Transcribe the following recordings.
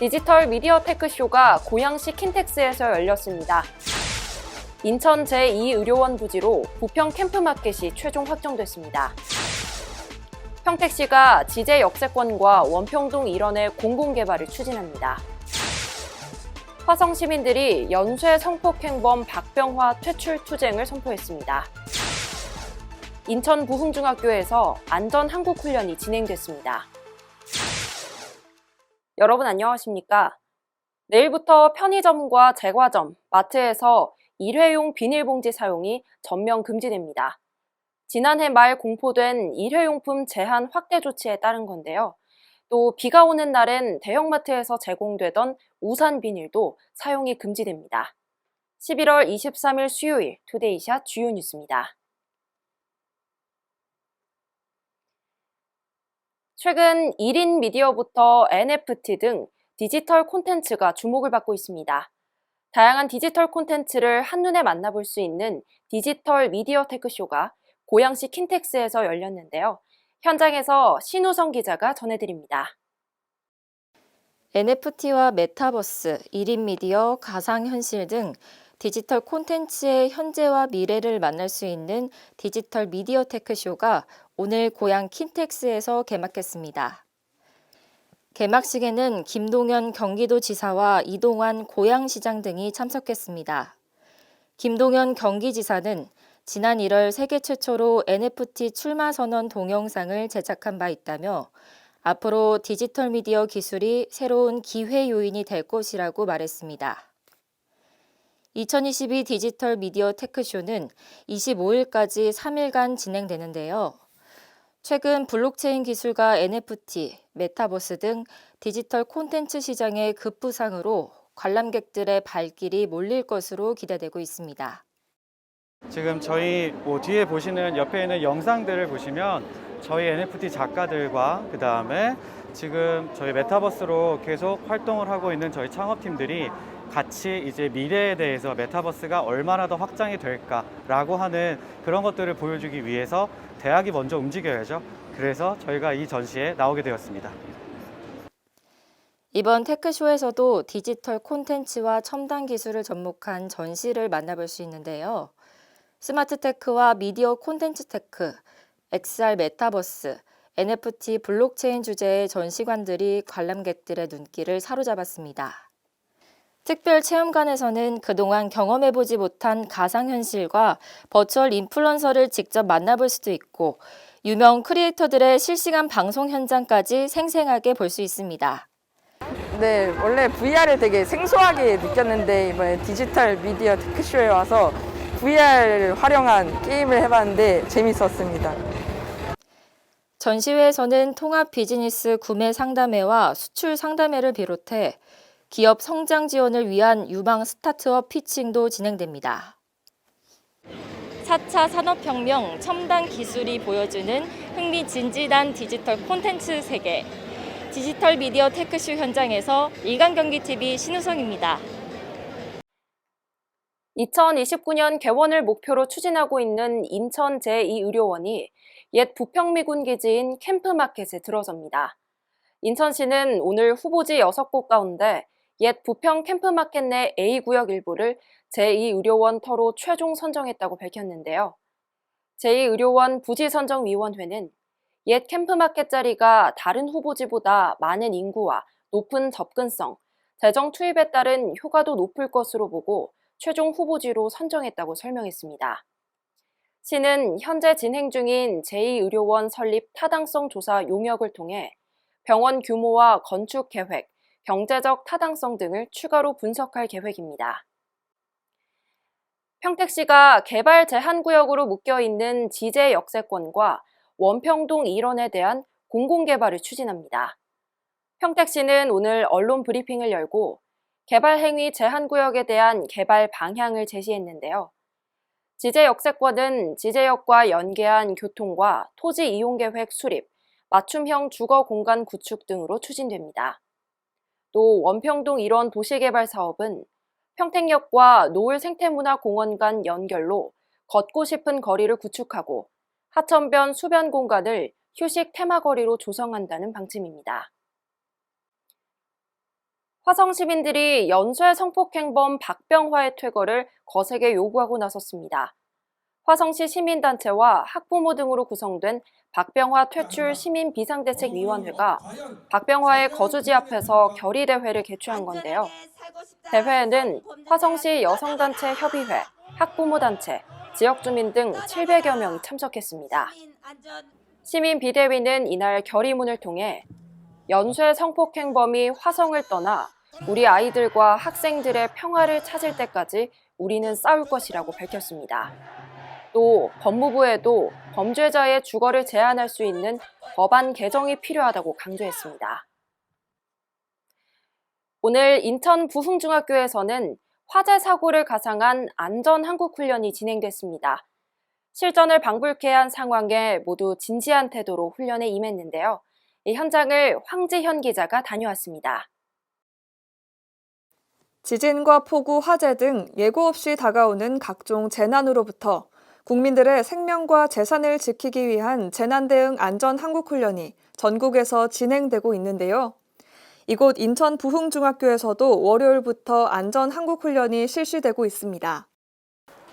디지털 미디어 테크쇼가 고양시 킨텍스에서 열렸습니다. 인천 제2의료원 부지로 부평 캠프마켓이 최종 확정됐습니다. 평택시가 지제 역세권과 원평동 일원의 공공개발을 추진합니다. 화성 시민들이 연쇄 성폭행범 박병화 퇴출 투쟁을 선포했습니다. 인천 부흥중학교에서 안전 한국 훈련이 진행됐습니다. 여러분 안녕하십니까? 내일부터 편의점과 제과점, 마트에서 일회용 비닐봉지 사용이 전면 금지됩니다. 지난해 말 공포된 일회용품 제한 확대 조치에 따른 건데요. 또 비가 오는 날엔 대형마트에서 제공되던 우산 비닐도 사용이 금지됩니다. 11월 23일 수요일 투데이샷 주요 뉴스입니다. 최근 1인 미디어부터 NFT 등 디지털 콘텐츠가 주목을 받고 있습니다. 다양한 디지털 콘텐츠를 한눈에 만나볼 수 있는 디지털 미디어 테크쇼가 고양시 킨텍스에서 열렸는데요. 현장에서 신우성 기자가 전해드립니다. NFT와 메타버스, 1인 미디어, 가상현실 등 디지털 콘텐츠의 현재와 미래를 만날 수 있는 디지털 미디어 테크쇼가 오늘 고향 킨텍스에서 개막했습니다. 개막식에는 김동연 경기도지사와 이동환 고양시장 등이 참석했습니다. 김동연 경기지사는 지난 1월 세계 최초로 NFT 출마 선언 동영상을 제작한 바 있다며 앞으로 디지털 미디어 기술이 새로운 기회 요인이 될 것이라고 말했습니다. 2022 디지털 미디어 테크쇼는 25일까지 3일간 진행되는데요. 최근 블록체인 기술과 NFT, 메타버스 등 디지털 콘텐츠 시장의 급부상으로 관람객들의 발길이 몰릴 것으로 기대되고 있습니다. 지금 저희 뭐 뒤에 보시는 옆에 있는 영상들을 보시면 저희 NFT 작가들과 그 다음에 지금 저희 메타버스로 계속 활동을 하고 있는 저희 창업팀들이 같이 이제 미래에 대해서 메타버스가 얼마나 더 확장이 될까라고 하는 그런 것들을 보여주기 위해서 대학이 먼저 움직여야죠. 그래서 저희가 이 전시에 나오게 되었습니다. 이번 테크쇼에서도 디지털 콘텐츠와 첨단 기술을 접목한 전시를 만나볼 수 있는데요. 스마트 테크와 미디어 콘텐츠 테크, XR 메타버스, NFT 블록체인 주제의 전시관들이 관람객들의 눈길을 사로잡았습니다. 특별 체험관에서는 그동안 경험해보지 못한 가상현실과 버추얼 인플루언서를 직접 만나볼 수도 있고 유명 크리에이터들의 실시간 방송 현장까지 생생하게 볼 수 있습니다. 네, 원래 VR을 되게 생소하게 느꼈는데 이번에 디지털 미디어 테크쇼에 와서 VR을 활용한 게임을 해봤는데 재밌었습니다. 전시회에서는 통합 비즈니스 구매 상담회와 수출 상담회를 비롯해 기업 성장 지원을 위한 유망 스타트업 피칭도 진행됩니다. 4차 산업혁명 첨단 기술이 보여주는 흥미진진한 디지털 콘텐츠 세계. 디지털 미디어 테크쇼 현장에서 일간경기TV 신우성입니다. 2029년 개원을 목표로 추진하고 있는 인천 제2의료원이 옛 부평미군 기지인 캠프마켓에 들어섭니다. 인천시는 오늘 후보지 6곳 가운데 옛 부평 캠프마켓 내 A구역 일부를 제2의료원 터로 최종 선정했다고 밝혔는데요. 제2의료원 부지선정위원회는 옛 캠프마켓 자리가 다른 후보지보다 많은 인구와 높은 접근성, 재정 투입에 따른 효과도 높을 것으로 보고 최종 후보지로 선정했다고 설명했습니다. 시는 현재 진행 중인 제2의료원 설립 타당성 조사 용역을 통해 병원 규모와 건축 계획, 경제적 타당성 등을 추가로 분석할 계획입니다. 평택시가 개발 제한구역으로 묶여 있는 지제 역세권과 원평동 일원에 대한 공공개발을 추진합니다. 평택시는 오늘 언론 브리핑을 열고 개발 행위 제한구역에 대한 개발 방향을 제시했는데요. 지제 역세권은 지제역과 연계한 교통과 토지 이용 계획 수립, 맞춤형 주거 공간 구축 등으로 추진됩니다. 또 원평동 일원 도시개발 사업은 평택역과 노을 생태문화공원 간 연결로 걷고 싶은 거리를 구축하고 하천변 수변 공간을 휴식 테마거리로 조성한다는 방침입니다. 화성 시민들이 연쇄 성폭행범 박병화의 퇴거를 거세게 요구하고 나섰습니다. 화성시 시민단체와 학부모 등으로 구성된 박병화 퇴출 시민 비상대책위원회가 박병화의 거주지 앞에서 결의대회를 개최한 건데요. 대회에는 화성시 여성단체 협의회, 학부모단체, 지역주민 등 700여 명이 참석했습니다. 시민 비대위는 이날 결의문을 통해 연쇄 성폭행범이 화성을 떠나 우리 아이들과 학생들의 평화를 찾을 때까지 우리는 싸울 것이라고 밝혔습니다. 또 법무부에도 범죄자의 주거를 제한할 수 있는 법안 개정이 필요하다고 강조했습니다. 오늘 인천 부흥중학교에서는 화재 사고를 가상한 안전 한국 훈련이 진행됐습니다. 실전을 방불케 한 상황에 모두 진지한 태도로 훈련에 임했는데요. 이 현장을 황지현 기자가 다녀왔습니다. 지진과 폭우, 화재 등 예고 없이 다가오는 각종 재난으로부터 국민들의 생명과 재산을 지키기 위한 재난 대응 안전 한국 훈련이 전국에서 진행되고 있는데요. 이곳 인천 부흥중학교에서도 월요일부터 안전 한국 훈련이 실시되고 있습니다.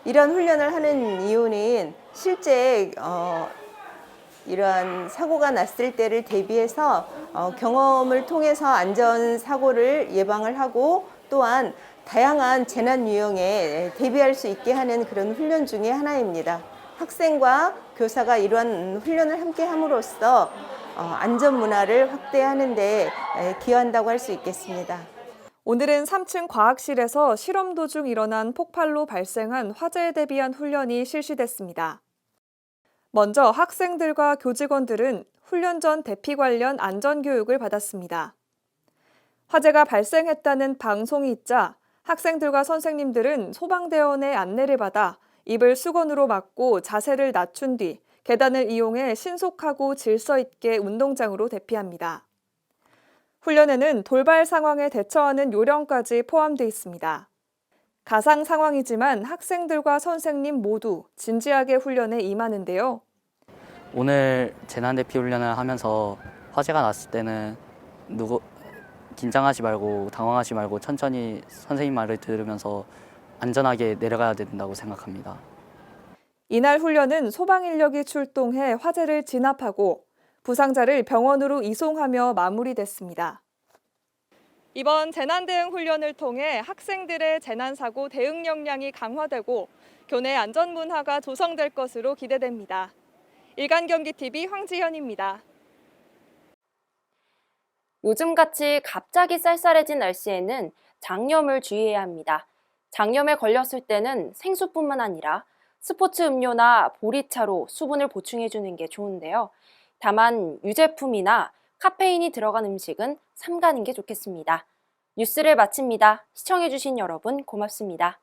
이런 훈련을 하는 이유는 실제 어, 이러한 사고가 났을 때를 대비해서 어, 경험을 통해서 안전 사고를 예방을 하고 또한 다양한 재난 유형에 대비할 수 있게 하는 그런 훈련 중의 하나입니다. 학생과 교사가 이러한 훈련을 함께 함으로써 어, 안전 문화를 확대하는데 에, 기여한다고 할 수 있겠습니다. 오늘은 3층 과학실에서 실험 도중 일어난 폭발로 발생한 화재에 대비한 훈련이 실시됐습니다. 먼저 학생들과 교직원들은 훈련 전 대피 관련 안전 교육을 받았습니다. 화재가 발생했다는 방송이 있자 학생들과 선생님들은 소방대원의 안내를 받아 입을 수건으로 막고 자세를 낮춘 뒤 계단을 이용해 신속하고 질서 있게 운동장으로 대피합니다. 훈련에는 돌발 상황에 대처하는 요령까지 포함되어 있습니다. 가상 상황이지만 학생들과 선생님 모두 진지하게 훈련에 임하는데요. 오늘 재난 대피 훈련을 하면서 화재가 났을 때는 누구 긴장하지 말고 당황하지 말고 천천히 선생님 말을 들으면서 안전하게 내려가야 된다고 생각합니다. 이날 훈련은 소방 인력이 출동해 화재를 진압하고 부상자를 병원으로 이송하며 마무리됐습니다. 이번 재난 대응 훈련을 통해 학생들의 재난 사고 대응 역량이 강화되고 교내 안전 문화가 조성될 것으로 기대됩니다. 일간 경기 TV 황지현입니다. 요즘같이 갑자기 쌀쌀해진 날씨에는 장염을 주의해야 합니다. 장염에 걸렸을 때는 생수뿐만 아니라 스포츠 음료나 보리차로 수분을 보충해 주는 게 좋은데요. 다만 유제품이나 카페인이 들어간 음식은 삼가는 게 좋겠습니다. 뉴스를 마칩니다. 시청해 주신 여러분 고맙습니다.